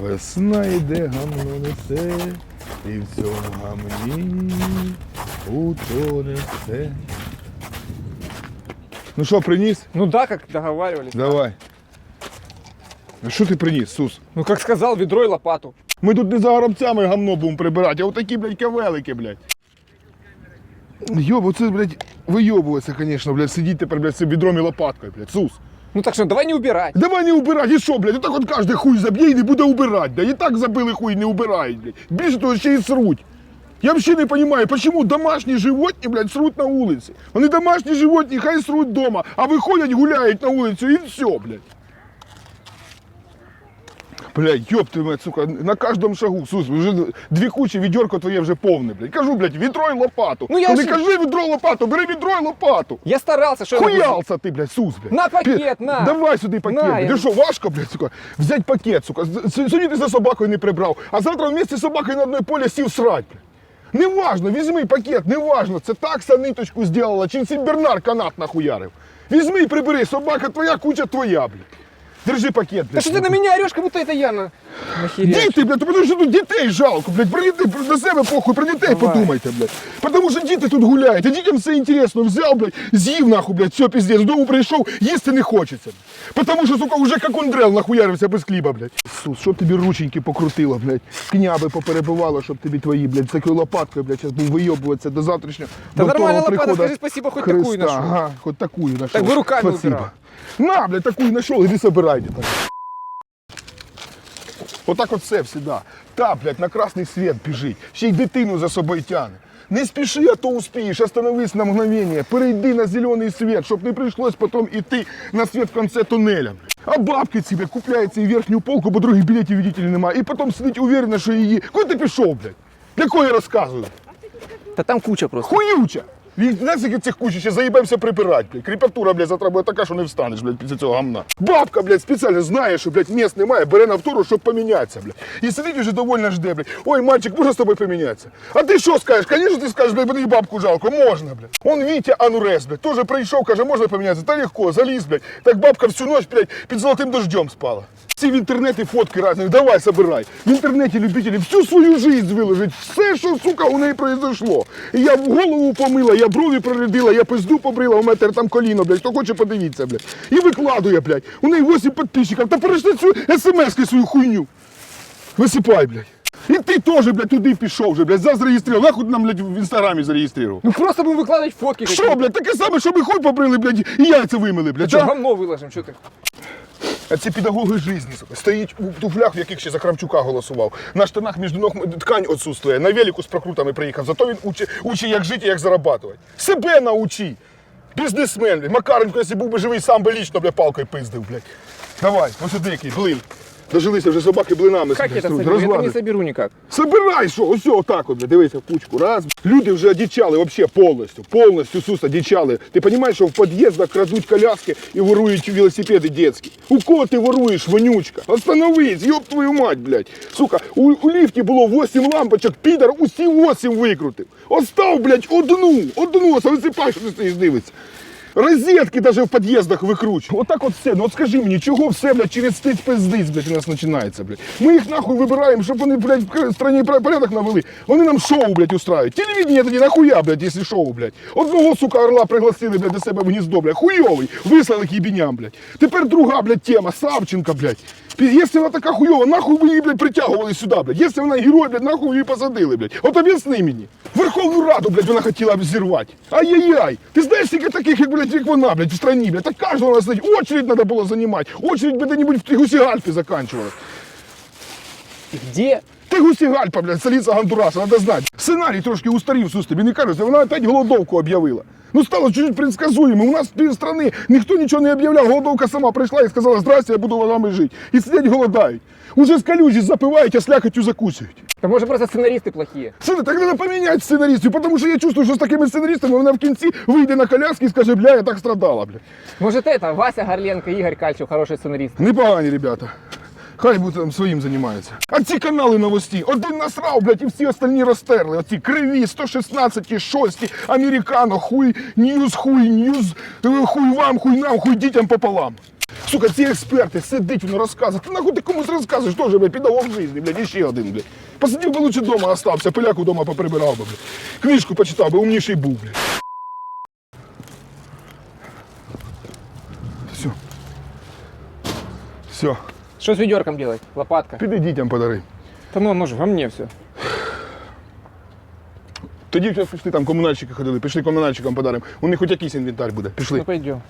Весна йде, гамно несе, і в цьому гамні утоне все. Ну що, приніс? Ну да, как договаривались. Давай. А що ти приніс, Сус? Ну как сказал, ведро и лопату. Ми тут не за горобцями гамно будемо прибирати, а отакі, блядь, кавелики, блядь. Йоб, оце, блядь, вийобуватися, звісно, блядь, сидіть тепер, блядь, з цим відром і лопаткою, блядь, Сус. Ну так что, давай не убирать. Давай не убирать, і що, блядь, отак от кожен хуй заб'є і не буде убирати, блядь. І так забили хуй, не убирають, блядь. Більше того, ще й сруть. Я взагалі не розумію, чому домашні животні, блядь, сруть на вулиці. Вони домашні животні, хай сруть вдома, а виходять, гуляють на вулицю і все, блядь. Блядь, ёб ти мать, сука, на кожному шагу, Сус, вже дві кучі, відьорко твоє вже повне, блядь. Кажу, блядь, відро й лопату. Ну, я не ж- кажи відро лопату, бери відро й лопату. Я старался, что я могу Хуялся ти, блядь, Сус, блядь. На пакет, на. Давай сюди пакет. На, блядь. я- Ти що, важко, блядь, сука, взять пакет, сука. З- Сьогодні ти за собакою не прибрав, а завтра вместе з собакою на одне поле сів срать, блядь. Неважно, візьми пакет, неважно, це такса ниточку зробила, чи Сімбернар канат нахуярив. Візьми і прибери, собака твоя, куча твоя, блядь. Держи пакет, блядь. Да что ты на меня орешь, как будто это я на... нахерячу. Діти, блядь, тому що тут дітей жалко, блядь, про дітей, про на себе похуй, про дітей Давай. подумайте, блядь. Тому що діти тут гуляють, а дітям все інтересно, взяв, блядь, з'їв нахуй, блядь, все піздець, додому прийшов, їсти не хочеться. Потому що, сука, уже як ондрел нахуярився без хліба, блядь. Сус, щоб тобі рученьки покрутило, блядь, княби поперебивало, щоб тобі твої, блядь, з такою лопаткою, блядь, зараз був вийобуватися до завтрашнього. Та до нормальна второго лопата, приходу скажи спасибо, хоть такую Христа. нашел. Ага, хоть такую нашел. Так вы руками Спасибо. убирал. На, блядь, такую нашел, иди собирайте так. Отак от все всегда. Та, блядь, на красний світ біжить, ще й дитину за собою тягне. Не спіши, а то успієш, остановись на мгновение, перейди на зелений світ, щоб не прийшлось потім іти на світ в конце тунеля. А бабки себе купляється і верхню полку, бо других білетів видителі немає. І потім сидить уверенно, що її. Куди ти пішов, блядь? Для кого я розказую? Да там куча просто. Хуюча! Він знаєш, скільки цих кучі ще заїбемося прибирати, блядь. Кріпатура, блядь, завтра буде така, що не встанеш, блядь, після цього гамна. Бабка, блядь, спеціально знає, що, блядь, місць немає, бере на втору, щоб помінятися, блядь. І сидить уже довольно жде, блядь. Ой, мальчик, можна з тобою помінятися? А ти що скажеш? Звісно, ти скажеш, блядь, мені бабку жалко, можна, блядь. Он Вітя Анурес, блядь, теж прийшов, каже, можна помінятися? Та легко, заліз, блядь. Так бабка всю ночь, блядь, під золотим дождем спала. Ці в інтернеті фотки разні, давай, собирай. В інтернеті любителі всю свою жизнь виложить, все, що, сука, у неї произошло. І я в голову помила, я брові прорядила, я пизду побрила, у мене тепер там коліно, блядь, хто хоче подивіться, блядь. І викладує, блядь. У неї 8 підписчиків. Та перешли цю смс свою хуйню. Висипай, блядь. І ти теж, блядь, туди пішов вже, блядь, зареєстрував. Нахуй ти нам, блядь, в інстаграмі зареєстрував. Ну просто будем выкладывать фотки. Що, блядь, таке саме, що ми хуй побрили, блядь, і яйця вимили, блядь. Что, да? говно выложим, что ты? А Це педагоги сука. Стоїть у туфлях, в яких ще за Кравчука голосував. На штанах між ног ткань відсутствує. На велику з прокрутами приїхав. Зато він учить, учить як жити, як зарабатувати. Себе научи. Бізнесмен. Макаренко, якщо був би живий, сам би лічно, бля, палкою пиздив, блядь. Давай, ось сюди який, блин. Дожилися вже собаки блинами. Как собі я это струють, соберу? Я это не розлади. соберу никак. Собирай, що, ось отак от, бля, дивися, в кучку, раз. Люди вже одичали, вообще повністю, повністю, Сус, одичали. Ти розумієш, що в під'їздах крадуть коляски і ворують велосипеди дитячі? У кого ти воруєш, вонючка? Остановись, ёб твою мать, блядь. Сука, у, у ліфті було 8 лампочок, підар усі 8 викрутив. Остав, блядь, одну, одну, висипай, що ти стоїш дивиться. Розетки даже в під'їздах викручують. Отак от все. Ну от скажи мені, чого все, блядь, через стить пиздиць, блядь, у нас починається, блядь. Ми їх нахуй вибираємо, щоб вони, блядь, в страні порядок навели. Вони нам шоу, блядь, устраивают. Телевидение тоді нахуя, блядь, якщо шоу, блядь. Одного, сука, орла пригласили, блядь, до себе в гніздо, блядь. Хуйовий. Вислали кібіням, блядь. Тепер друга, блядь, тема, Савченко, блядь. Якщо вона така хуйова, нахуй ви її, блядь, притягували сюди, блядь. Якщо вона герой, блядь, нахуй її посадили, блядь. От об'ясни мені. Верховну Раду, блядь, вона хотіла б. Ай-яй-яй. Ти знаєш, скільки таких, як, блядь, як вона, блядь, в стране, блядь. Так каждого нас, блядь, очередь надо было занимать. Очередь би де-нибудь в Тегусигальфе заканчивалась. Где? Тегусігальпа, блядь, столиця Гондураса, треба знати. Сценарій трошки устарів, Сус, тобі не кажеться, вона опять голодовку об'явила. Ну, стало чуть-чуть предсказуемо. У нас пів страни ніхто нічого не об'являв. Голодовка сама прийшла і сказала, здрасте, я буду вами жити. І сидять голодають. Уже з калюжі запивають, а слякотю закусують. Да может просто сценаристы плохие. Сина, так треба поміняти сценаристів, тому що я чувствую, що з такими сценаристами вона в кінці вийде на коляски і скаже, бля, я так страдала, бля. Может это, Вася Горленко, Игорь Кальчев, хороший сценарист. Непогані ребята. Хай буде там своїм займається. А ці канали новості, один насрав, блядь, і всі остальні розтерли. Оці криві, 116, 6, американо, хуй, ньюз, хуй, ньюз, е, хуй вам, хуй нам, хуй дітям пополам. Сука, ці експерти сидить, воно розказує. Ти нахуй ти комусь розказуєш, теж, блядь, педагог житті, блядь, і ще один, блядь. Посидів би лучше вдома остався, пиляку вдома поприбирав би, блядь. Книжку почитав би, умніший був, блядь. Все. Все. Что с ведерком делать? Лопатка. Піди дітям подари. Да ну, оно же во мне все. Тоді вже пішли там комунальщики ходили, пішли комунальщикам подаримо. У них хоч якийсь інвентар буде. Пішли. Ну пойдем.